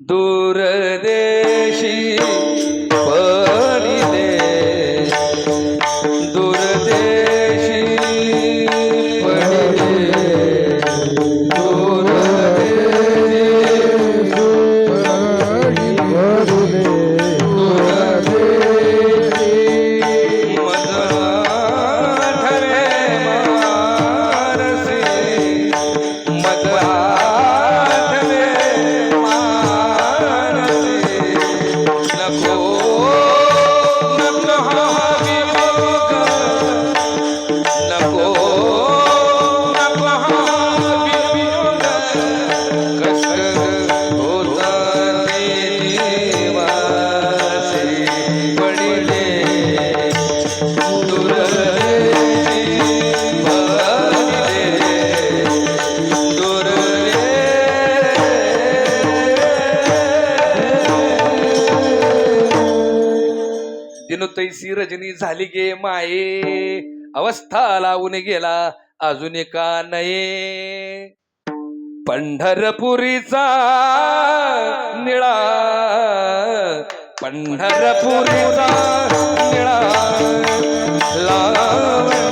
दूर दे दिनुतैसी रजनी झाली गे माये. अवस्था लावून गेला अजून का नये. पंढरपुरीचा निळा पंढरपुरीचा निळा लावण्याचा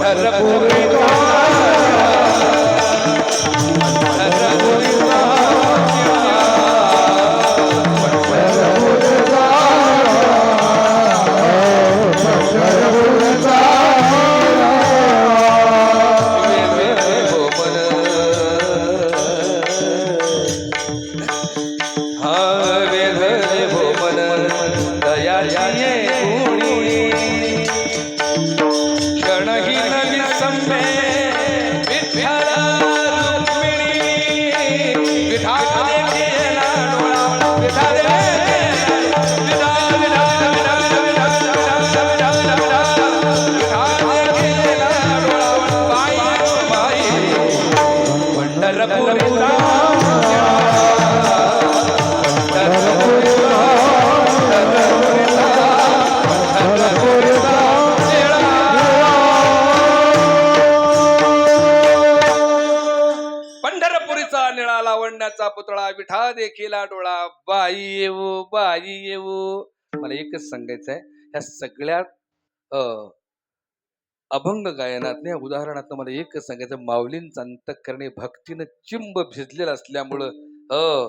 पंढरपुर Yeah, yeah, निळा निळा लावण्याचा पुतळा विठा देखीला डोळा. बाई येऊ बाई येऊ. मला एकच सांगायचं आहे ह्या सगळ्या अभंग गायनात या उदाहरणात मला एकच सांगायचं माऊलींचा अंतकरणे भक्तीनं चिंब भिजलेलं असल्यामुळं अ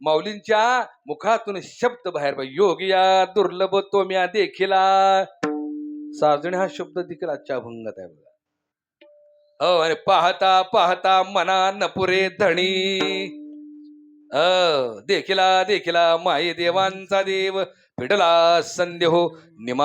माऊलींच्या मुखातून शब्द बाहेर योगिया दुर्लभ तो म्या देखिला साजणे हा शब्द देखील आजच्या अभंगात आहे बघा. हो आणि पाहता पाहता मना नपुरे धणी. अ देखिला देखिला माई देवांचा देव पिडला संदेहो निमा